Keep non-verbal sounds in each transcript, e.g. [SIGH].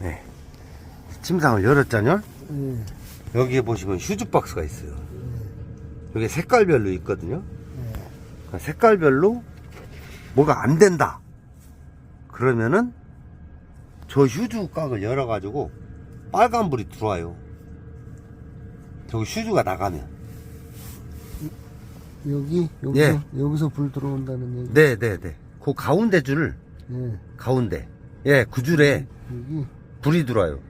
네. 침상을 열었잖요. 예. 여기에 보시면 휴즈 박스가 있어요. 여기 색깔별로 있거든요. 그러니까 색깔별로 뭐가 안 된다. 그러면은 저 휴즈 각을 열어가지고 빨간불이 들어와요. 저기 휴즈가 나가면. 여기 여기서 예. 여기서 불 들어온다는 얘기. 네네네. 그 가운데 줄을 예. 가운데. 예, 그 줄에 여기. 불이 들어와요.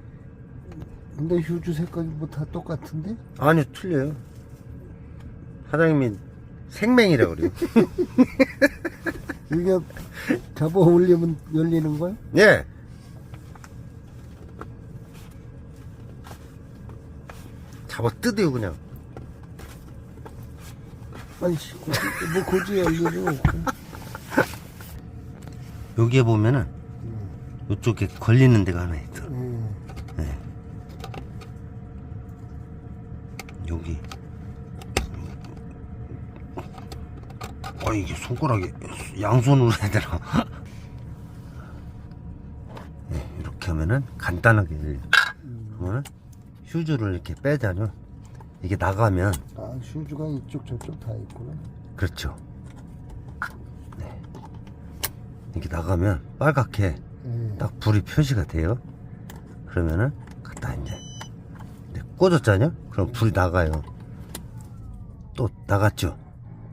근데 휴즈 색깔이 뭐 다 똑같은데? 아니요, 틀려요. 사장님이 생맹이라 그래요. 이게 잡아 올리면 열리는 거야? 예. 잡아 뜯어요, 그냥. 아니 씨, 고- 뭐 고지 열리는 없고. 여기에 보면은 이쪽에 걸리는 데가 하나 있어. 예. 여기. 아 이게 손가락이 양손으로 해야 되나? 네, 이렇게 하면은 간단하게 열려. 그러면은 휴즈를 이렇게 빼자면 이게 나가면 아 휴즈가 이쪽 저쪽 다 있구나. 그렇죠. 네. 이렇게 나가면 빨갛게 예. 딱 불이 표시가 돼요. 그러면은 갖다 이제 네, 꽂았잖아요. 그럼 불이 나가요. 또 나갔죠.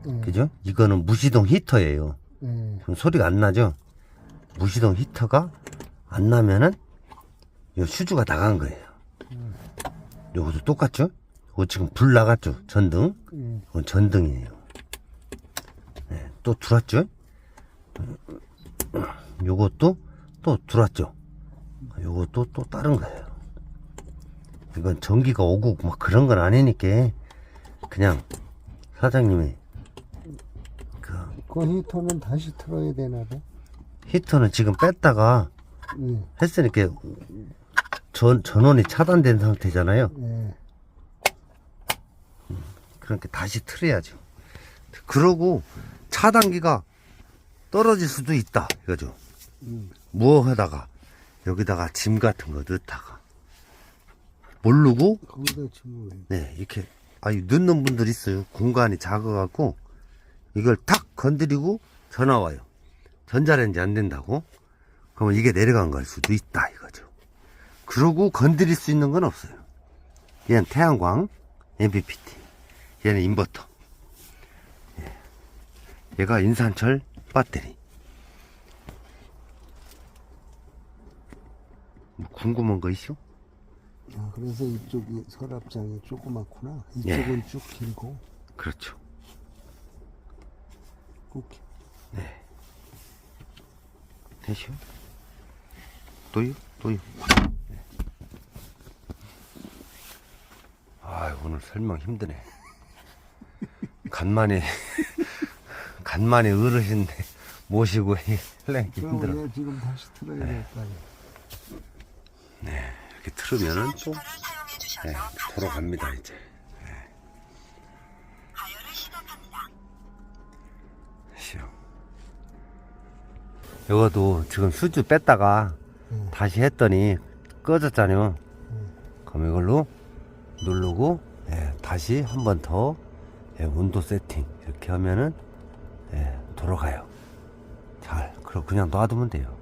예. 그죠? 이거는 무시동 히터예요. 예. 그럼 소리가 안 나죠. 무시동 히터가 안 나면은 요 휴즈가 나간 거예요. 요것도 똑같죠? 이거 지금 불 나갔죠? 전등. 예. 이건 전등이에요. 네, 또 들어왔죠? 요것도 또 들어왔죠? 요것도 또 다른 거예요. 이건 전기가 오고 막 그런 건 아니니까 그냥 사장님이 그그 히터는 다시 틀어야 되나 봐. 히터는 지금 뺐다가 예. 했으니까 전, 전원이 차단된 상태잖아요. 예. 그러니까 다시 틀어야죠. 그러고 차단기가 떨어질 수도 있다 이거죠. 음. 무엇하다가 여기다가 짐 같은 거 넣다가 모르고 거기다 지금 네 이렇게 아니 넣는 분들 있어요. 공간이 작아갖고 이걸 탁 건드리고 전화 와요. 전자레인지 안 된다고. 그러면 이게 내려간 걸 수도 있다 이거죠. 그러고 건드릴 수 있는 건 없어요. 얘는 태양광, MPPT. 얘는 인버터. 예. 얘가 인산철 배터리. 뭐 궁금한 거 있어? 아, 그래서 이쪽이 서랍장이 조그맣구나. 예. 이쪽은 쭉 길고 그렇죠. 꼭 되시오? 또요? 또요? 아 오늘 설명 힘드네. [LAUGHS] 간만에 간만에 어르신 모시고 하려니까 그럼 힘들어. 얘 지금 다시 틀어야 될거 아니야. 이렇게 틀으면은 또 네, 돌아갑니다 이제. 싫어. 이것도 지금 수주 뺐다가 음. 다시 했더니 꺼졌잖아요. 그럼 이걸로 누르고 예, 다시 한 번 더 예, 온도 세팅 이렇게 하면은 예, 돌아가요. 잘 그럼 그냥 놔두면 돼요.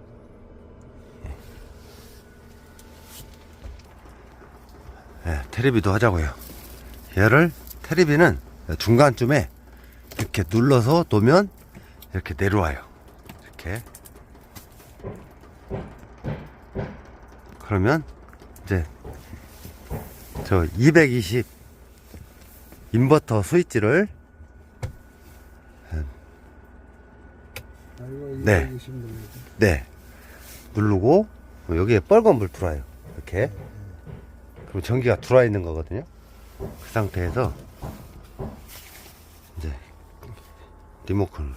예, 테레비도 하자고요. 얘를 테레비는 중간쯤에 이렇게 눌러서 놓으면 이렇게 내려와요. 이렇게. 그러면 이제 저 220 인버터 스위치를 아이고 네. 네 누르고 여기에 빨간 불 들어와요. 이렇게. 그럼 전기가 들어와 있는 거거든요. 그 상태에서 이제 리모컨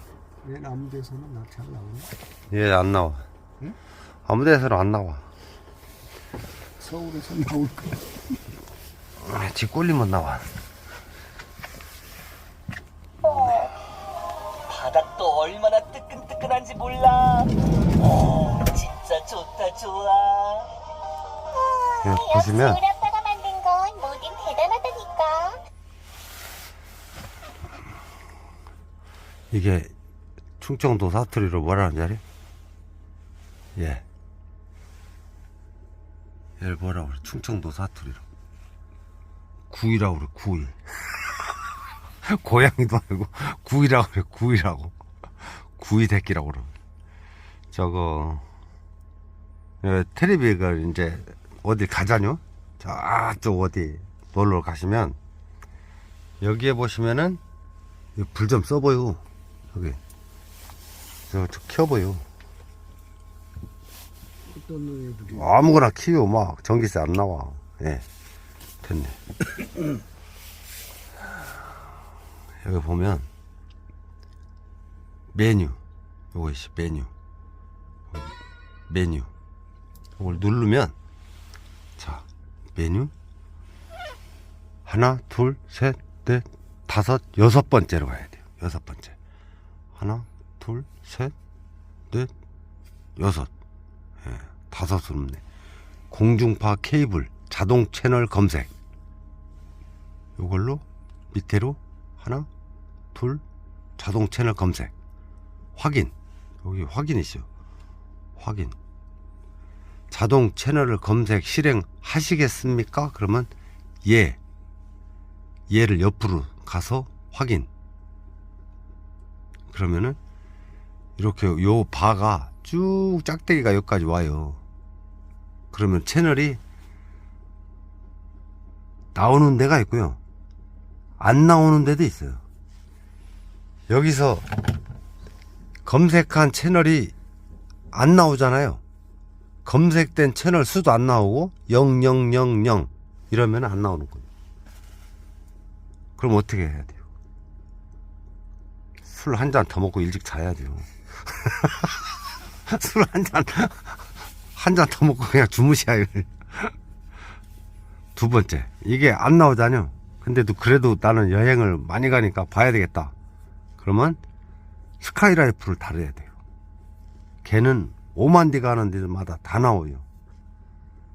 얘는 아무 데서나 나잘 나오네. 얘안 나와. 아무 데서는 안 나와. 서울에서 나올 거. 아, 집 꼴리면 나와. 바닥도 얼마나 뜨끈뜨끈한지 몰라. 아, 진짜 좋다 좋아. 예, 보시면 역시 우리 아빠가 만든 건 뭐든 대단하다니까. 이게 충청도 사투리로 뭐라는 줄 알아요? 예. 얘를 뭐라고 그래? 충청도 사투리로. 구이라고 그래, 구이. [LAUGHS] 고양이도 아니고, 구이라고 그래, 구이라고. 구이 새끼라고 그래. 저거, 예, 텔레비가 이제 어디 가자뇨? 저쪽 어디 놀러 가시면, 여기에 보시면은, 불 좀 써봐요. 여기. 저, 저 켜봐요. 아무거나 키워, 막. 전기세 안 나와. 예. 됐네. [COUGHS] 여기 보면, 메뉴. 요거 있어, 메뉴. 메뉴. 이걸 누르면, 자, 메뉴. 하나, 둘, 셋, 넷, 다섯, 여섯 번째로 가야 돼요. 여섯 번째. 하나, 둘, 셋, 넷, 여섯. 예, 다섯은 없네. 공중파 케이블 자동 채널 검색. 요걸로 밑에로 하나, 둘, 자동 채널 검색. 확인. 여기 확인이죠. 확인. 자동 채널을 검색 실행하시겠습니까? 그러면 예. 얘를 옆으로 가서 확인. 그러면은 이렇게 요 바가 쭉 짝대기가 여기까지 와요. 그러면 채널이 나오는 데가 있고요. 안 나오는 데도 있어요. 여기서 검색한 채널이 안 나오잖아요. 검색된 채널 수도 안 나오고 0000 이러면 안 나오는 거예요. 그럼 어떻게 해야 돼요? 술 한 잔 더 먹고 일찍 자야 돼요. [LAUGHS] 술 한 잔, 한잔더 먹고 그냥 주무셔야 돼. 두 번째, 이게 안 나오잖아요. 근데도 그래도 나는 여행을 많이 가니까 봐야 되겠다. 그러면 스카이라이프를 달아야 돼요. 걔는 5만 대 가는 데마다 다 나와요.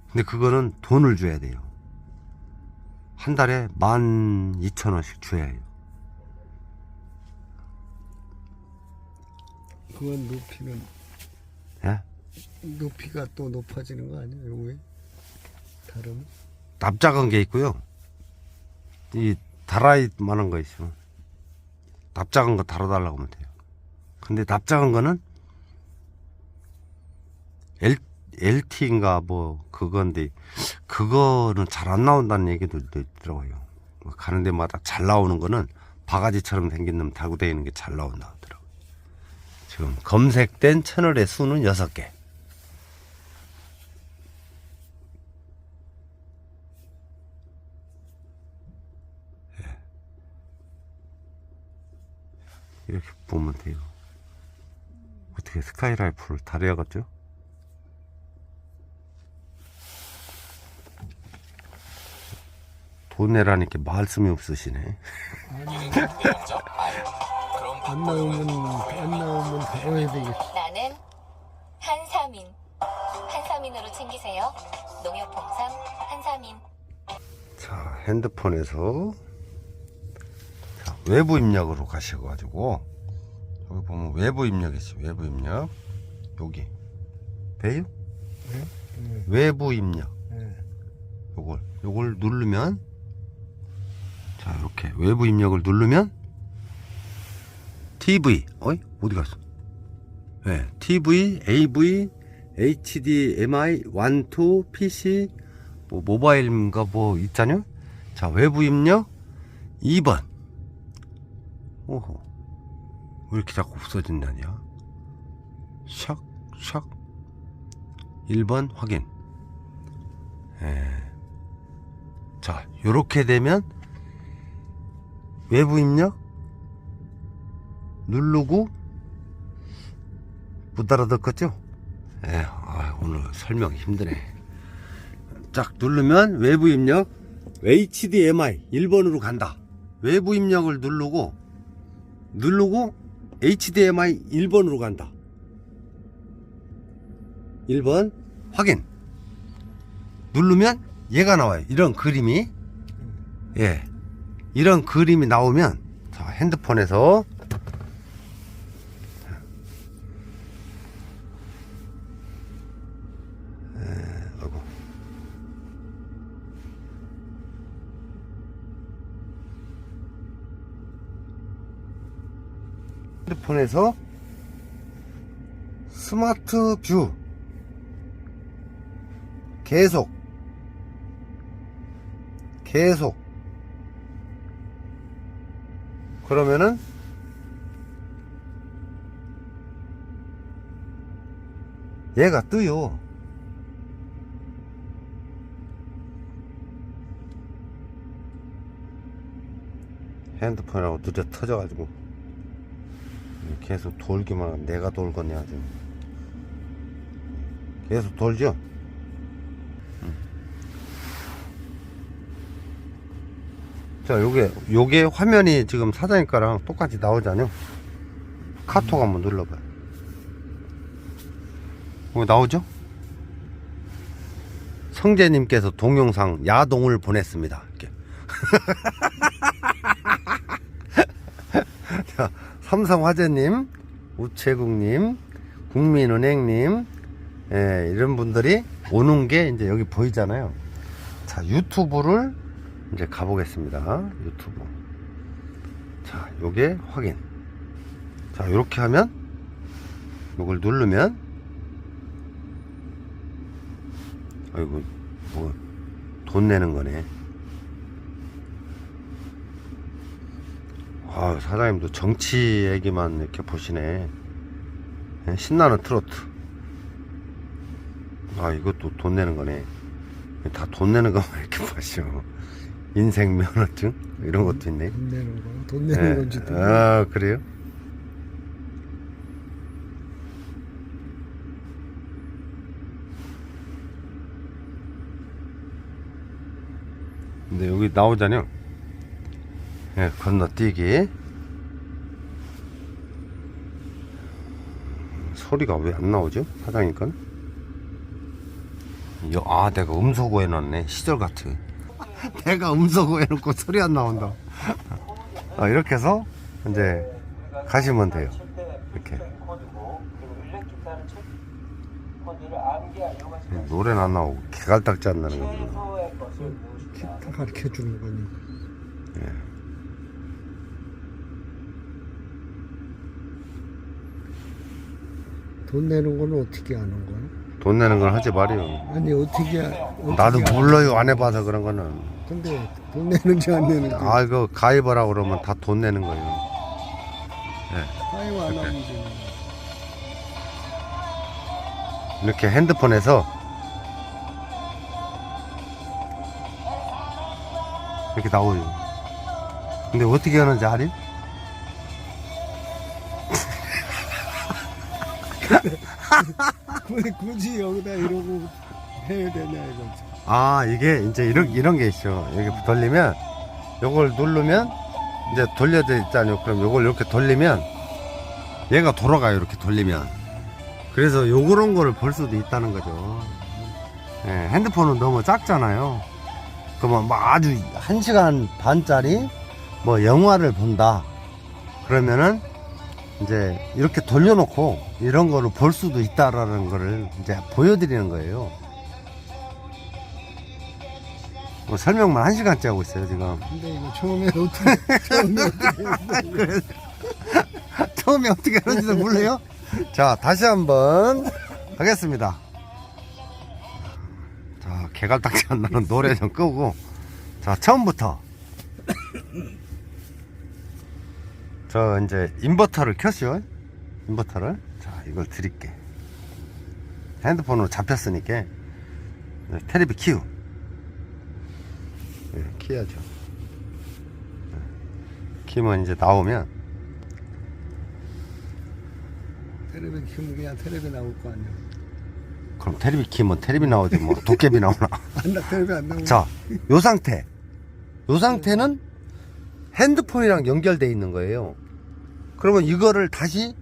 근데 그거는 돈을 줘야 돼요. 한 달에 12,000원씩 줘야 해요. 그건 높이는 예? 높이가 또 높아지는 거 아니야? 요거에 다른 납작은 게 있고요. 이 달아이 만한 거 있어요. 납작은 거 달아달라고 하면 돼요. 근데 납작은 거는 L, LT인가 뭐 그건데 그거는 잘 안 나온다는 얘기도 있더라고요. 뭐 가는 데마다 잘 나오는 거는 바가지처럼 생긴 놈 달고 다니는 게 잘 나온다 하더라고요. 지금 검색된 채널의 수는 6개. 보면 돼요. 어떻게 스카이라이프를 달아야겠죠? 돈 내라니까 말씀이 없으시네. 안 나오면 안 나오면 해야 되겠어. 나는 한사민. 한사민으로 챙기세요. 농협봉상 한사민. 자, 핸드폰에서 자, 외부 입력으로 가셔가지고 여기 보면 외부 입력이 있어요. 외부 입력 여기 돼요? 네? 네. 외부 입력 네. 요걸 요걸 누르면 자 이렇게 외부 입력을 누르면 TV 어이 어디 갔어? 네, TV, AV, HDMI, 1, 2, PC, 뭐 모바일인가 뭐 있잖요. 자 외부 입력 2번. 오호 왜 이렇게 자꾸 없어진다냐? 샥 샥. 1번 확인. 예. 자, 요렇게 되면 외부 입력 누르고 못 알아듣겠죠? 예, 아, 오늘 설명 힘드네. 쫙 누르면 외부 입력 HDMI 1번으로 간다. 외부 입력을 누르고 누르고 HDMI 1번으로 간다. 1번 확인. 누르면 얘가 나와요. 이런 그림이. 예. 이런 그림이 나오면 자, 핸드폰에서 에, 아이고. 핸드폰에서 스마트 뷰 계속 계속. 그러면은 얘가 뜨요. 핸드폰하고 느려 터져가지고 계속 돌기만 하면 내가 돌겠냐 아주 계속 돌죠 자, 요게, 요게 화면이 지금 사장님 거랑 똑같이 나오잖아요. 카톡 한번 눌러봐요. 뭐 나오죠? 성재님께서 동영상 야동을 보냈습니다. 이렇게. [LAUGHS] 자, 삼성화재님, 우체국님, 국민은행님, 예, 이런 분들이 오는 게 이제 여기 보이잖아요. 자, 유튜브를 이제 가보겠습니다. 유튜브. 자, 요게 확인. 자, 요렇게 하면, 요걸 누르면, 아이고, 뭐, 돈 내는 거네. 아, 사장님도 정치 얘기만 이렇게 보시네. 예, 신나는 트로트. 아, 이것도 돈 내는 거네. 다 돈 내는 거만 이렇게 [LAUGHS] 보시오. 인생 면허증 이런 것도 있네. 돈 내는 거. 돈 내는 예. 건지도. 아 그래요? 근데 여기 나오잖아요. 예, 건너뛰기. 소리가 왜 안 나오죠? 사장님 건? 여- 아, 내가 음소거 해놨네. 시절 같아. 내가 음소거 해놓고 소리 안 나온다. 아, 이렇게 해서 이제 가시면 돼요. 이렇게. 노래는 안 나오고 개갈딱지 안 나는 거. 다 가르쳐 주는 거니까. 돈 내는 거는 어떻게 아는 거야? 돈 내는 건 하지 말이요. 아니 어떻게 아- 어떻게 나도 아- 몰라요. 안 해봐서 그런 거는. 근데 돈 내는지 안 내는지 아, 이거 가입하라고 그러면 다 돈 내는 거예요. 가입 안 하면 되는 이렇게 핸드폰에서 이렇게 나오요. 근데 어떻게 하는지 알이? 굳 [LAUGHS] 굳이 여기다 이러고 해야 되냐 이거지. 아, 이게 이제 이런, 이런 게 있어. 이렇게 돌리면, 요걸 누르면, 이제 돌려져 있잖아요. 그럼 요걸 이렇게 돌리면, 얘가 돌아가요. 이렇게 돌리면. 그래서 요런 거를 볼 수도 있다는 거죠. 예, 핸드폰은 너무 작잖아요. 그러면 뭐 아주 한 시간 반짜리 뭐 영화를 본다. 그러면은 이제 이렇게 돌려놓고 이런 거를 볼 수도 있다라는 거를 이제 보여드리는 거예요. 뭐 설명만 한 시간째 하고 있어요, 지금. 근데 이거 처음에 어떻게 처음에 어떻게 했어? [LAUGHS] 처음에 어떻게 하는지도 몰라요? 자, 다시 한번 하겠습니다. 자, 개갈딱지 안 나는 노래 좀 끄고. 자, 처음부터. 저 이제 인버터를 켰어요. 인버터를. 자, 이걸 드릴게. 핸드폰으로 잡혔으니까. 네, 테레비 키우. 네, 키야죠. 네. 키면 이제 나오면 텔레비 키우면 그냥 텔레비 나올 거 아니야. 그럼 테레비 키면 테레비 나오지 뭐 도깨비 나오나 [LAUGHS] 안 나, 텔레비 안 나오면. 자요 상태 요 상태는 핸드폰이랑 연결돼 있는 거예요 그러면 이거를 다시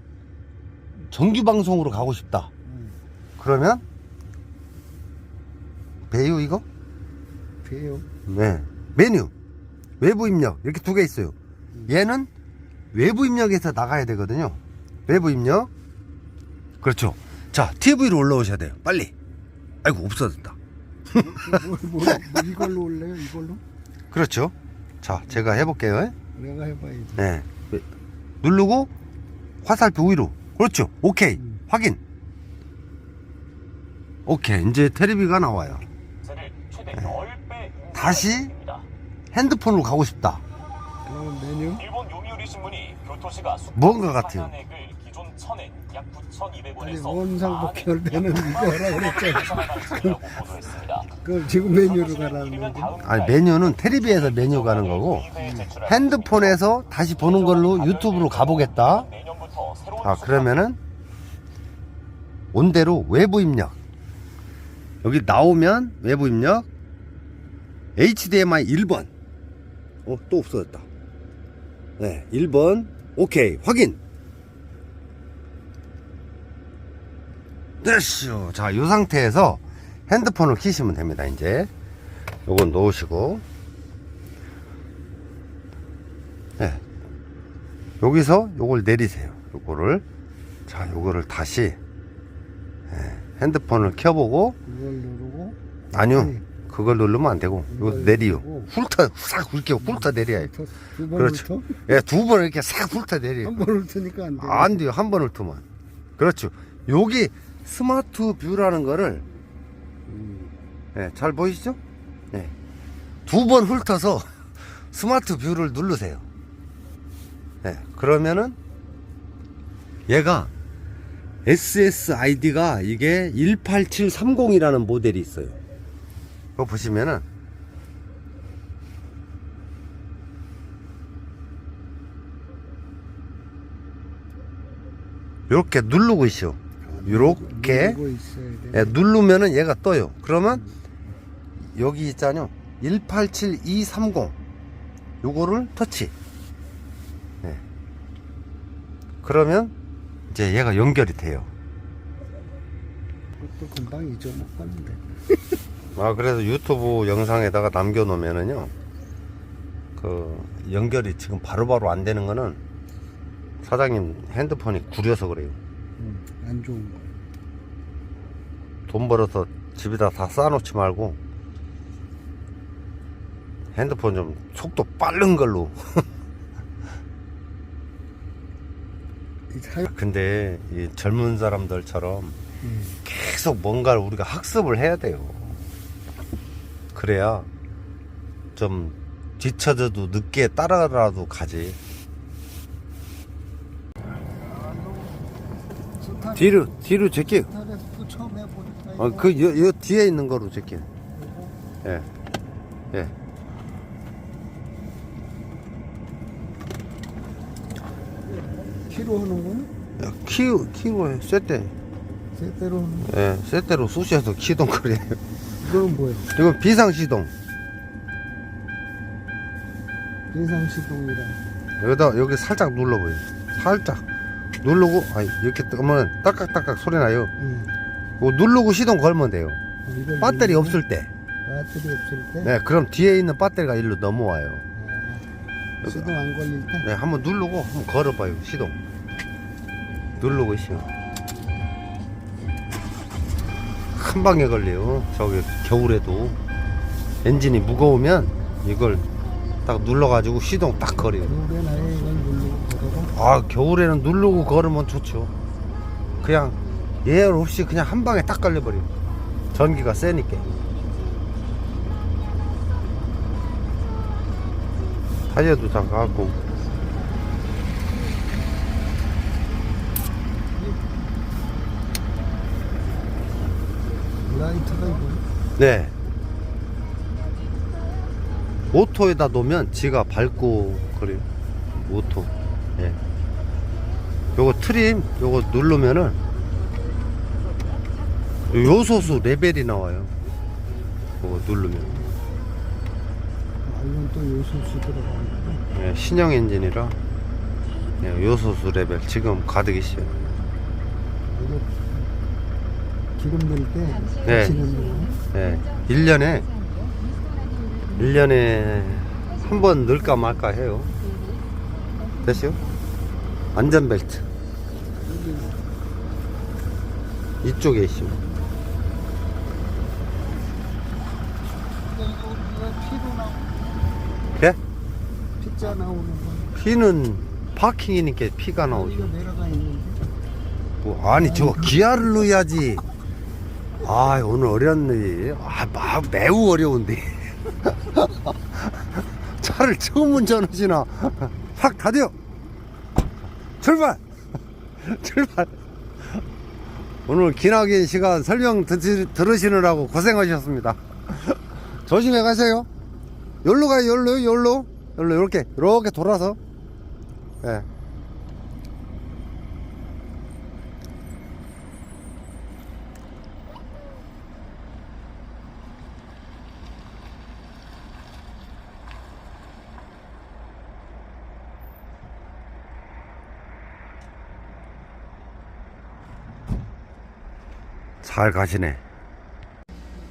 정규 방송으로 가고 싶다 음. 그러면 배유 이거? 돼요. 네. 메뉴. 외부 입력. 이렇게 두 개 있어요. 얘는 외부 입력에서 나가야 되거든요. 외부 입력. 그렇죠. 자, TV로 올라오셔야 돼요. 빨리. 아이고, 없어졌다. 뭐, 뭐, 뭐 이걸로 올래요? 이걸로? 그렇죠. 자, 제가 해볼게요. 내가 해봐야지. 네. 누르고 화살표 위로. 그렇죠. 오케이. 음. 확인. 오케이. 이제 테레비가 나와요. 네. 10배 다시 핸드폰으로 가고 싶다. 메뉴? 일본 요미우리 신문이 교토시가 뭔가 같아요. 상한액을 기존 1000엔 약 아니 9,200원에서 원상 복귀할 때는 이거 하라 그랬잖아. 보도했습니다. 그럼 지금 메뉴로 가라는 거지. 아니, 메뉴는 테레비에서 메뉴 가는 거고, 핸드폰에서 다시 보는 걸로 유튜브로 가보겠다. 아, 그러면은, 온대로 외부 입력. 여기 나오면 외부 입력. HDMI 1번. 어, 또 없어졌다. 네, 1번. 오케이. 확인. 됐쇼. 자, 이 상태에서 핸드폰을 키시면 됩니다, 이제. 요건 놓으시고. 네. 여기서 요걸 내리세요. 요거를. 자, 요거를 다시 예, 핸드폰을 켜보고 이걸 누르고 아니요. 네. 그걸 누르면 안 되고 요거 내리요. 훑어 싹 훑게 훑어 내려요. 두번 그렇죠. 예, 두번 이렇게 싹 훑어 내려요. 한번 훑으니까 안 돼. 안 돼요. 한 번을 훑으면. 그렇죠. 여기 스마트 뷰라는 거를 예, 잘 보이시죠? 네. 두 번 훑어서 [LAUGHS] 스마트 뷰를 누르세요. 네, 그러면은 얘가 SSID가 이게 18730이라는 모델이 있어요. 그거 보시면은 이렇게 누르고 있어. 이렇게. 예, 누르면은 얘가 떠요. 그러면 여기 있잖아요. 187230 요거를 터치. 예. 그러면 이제 얘가 연결이 돼요. 그것도 금방 잊어먹었는데. 아 그래서 유튜브 영상에다가 남겨 놓으면은요. 그 연결이 지금 바로바로 안 되는 거는 사장님 핸드폰이 구려서 그래요. 응, 안 좋은 거. 돈 벌어서 집에다 다 쌓아놓지 말고 핸드폰 좀 속도 빠른 걸로 [LAUGHS] 이 사용. 근데 이 젊은 사람들처럼 응. 계속 뭔가를 우리가 학습을 해야 돼요 그래야 좀 뒤쳐져도 늦게 따라라도 가지 뒤로 뒤로 제끼 어, 이거 그, 요, 요 뒤에 있는 거로 제끼 예. 예. 키로 하는구나. 야, 키, 키로 해, 쇠대. 세대로 하는 거. 예, 쇠대로 쑤셔서 시동거리에요. 이거는 뭐야? 이건 비상시동. 비상시동이라. 여기다, 여기 살짝 눌러봐요. 살짝. 누르고, 아 이렇게 뜨면 딱딱딱딱 소리 나요. 응. 이거 누르고 시동 걸면 돼요. 어, 이걸 배터리 누르면 없을 때. 배터리 없을 때. 네, 그럼 뒤에 있는 배터리가 일로 넘어와요. 아, 시동 안 걸릴 때. 네, 한번 누르고 한번 걸어봐요, 시동. 누르고 있어요. 한 방에 걸려요. 저기 겨울에도 엔진이 무거우면 이걸 딱 눌러가지고 시동 딱 걸어봐. 아 겨울에는 누르고 걸으면 좋죠. 그냥 예열 없이 그냥 한 방에 딱 걸려버려. 전기가 세니까. 타이어도 잠가갖고 라이트가 이거. 네. 오토에다 놓으면 지가 밝고 그래요. 오토. 예. 요거 트림 요거 누르면은 요소수 레벨이 나와요. 요거 누르면. 아, 이건 또 요소수 들어가는 예, 신형 엔진이라 예, 요소수 레벨 지금 가득 있어요. 이거 기름 넣을 때 네. 지는 거. 예. 1년에 1년에 한 번 넣을까 말까 해요. 됐어요? 안전벨트. 이쪽에 있습니다. 예? 피자 나오는 거. 피는 파킹이니까 피가 나오죠. 이거 내려가 있는데. 뭐, 아니 저거 기아를 넣어야지. 아 오늘 어렵네. 아 마- 매우 어려운데. [LAUGHS] 차를 처음 운전하시나. 확 닫여. 출발. [LAUGHS] 출발. 오늘 기나긴 시간 설명 듣, 들으시느라고 고생하셨습니다. [LAUGHS] 조심해 가세요. 열로 가요, 열로, 열로. 열로, 이렇게, 이렇게 돌아서. 예. 잘 가시네.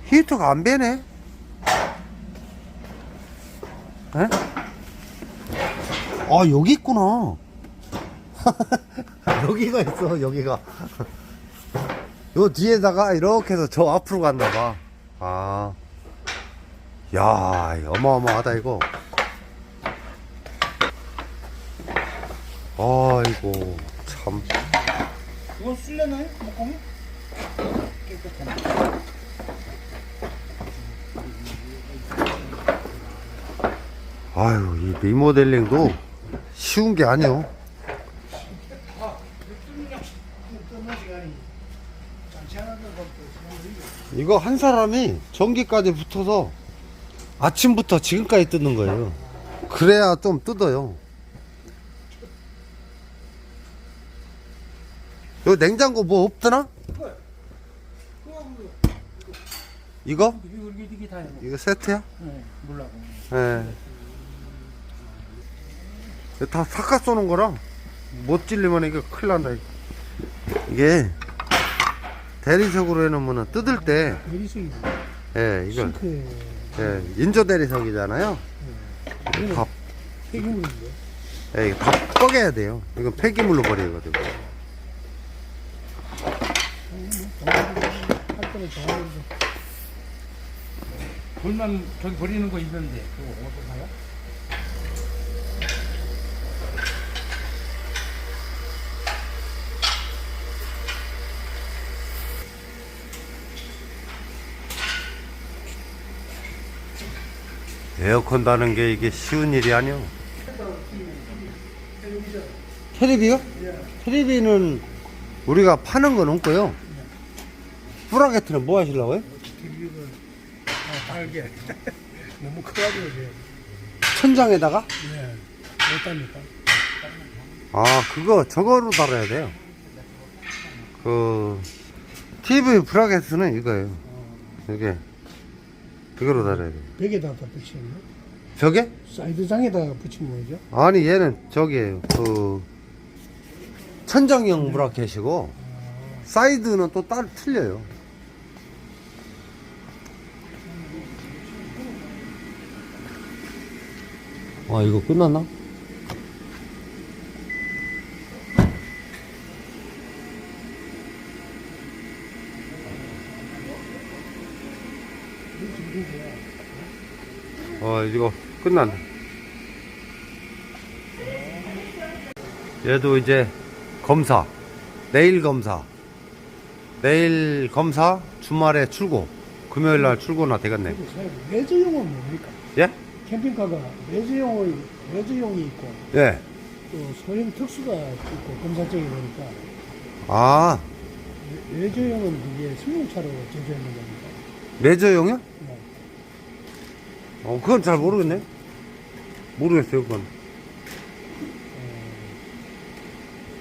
히터가 안 배네. 에? 아, 여기 있구나. [LAUGHS] 여기가 있어, 여기가. 요 뒤에다가 이렇게 해서 저 앞으로 갔나 봐. 아. 야, 어마어마하다, 이거. 아이고, 참. 이거 쓸려나요? 목공이? 아유, 이 리모델링도 쉬운 게 아니요. 이거 한 사람이 전기까지 붙어서 아침부터 지금까지 뜯는 거예요. 그래야 좀 뜯어요. 요 냉장고 뭐 없더나? 이거? 이게 이게 다 해요. 이거 세트야? 네, 몰라고. 예. 다 삭가 쏘는 거라 못 찔리면 이게 큰일 난다. 이거. 이게 대리석으로 해놓으면 뜯을 때, 내리석이 예, 이걸, 싱크에 예, 인조 대리석이잖아요. 이거는 다, 폐기물인데. 예, 이거 다 뻐개야 돼요. 이건 폐기물로 버리거든요. 할 때는 정하는 돌만 저기 버리는 거 있는데 그거 어디서 사요? 에어컨 다는 게 이게 쉬운 일이 아니요. 테레비요? 테레비는 우리가 파는 건 없고요. 브라켓트는 뭐 하시려고요? 아, 달게. [LAUGHS] 너무 커가지고 이제. 천장에다가? 네. 못합니까? 아, 그거 저거로 달아야 돼요. 그 TV 브라켓은 이거예요. 이게 이거로 달아야 돼요. 벽에다 다 붙이는 거? 벽에? 사이드장에다 붙이면 뭐죠? 아니 얘는 저기예요. 그 천장형 브라켓이고 사이드는 또 따로 틀려요. 아 이거 끝났나? 어 이거 끝났네. 얘도 이제 검사 내일 검사 내일 검사 주말에 출고 금요일 날 출고나 되겠네 사장님, 레저용은 뭡니까? 예? 캠핑카가 레저용이, 레저용이 있고, 예. 또 소형 특수가 있고, 검사증이 보니까, 아 레- 레저용은 이게 승용차로 제조했는 겁니다. 레저용이요? 네. 어 그건 잘 모르겠네 모르겠어요 그건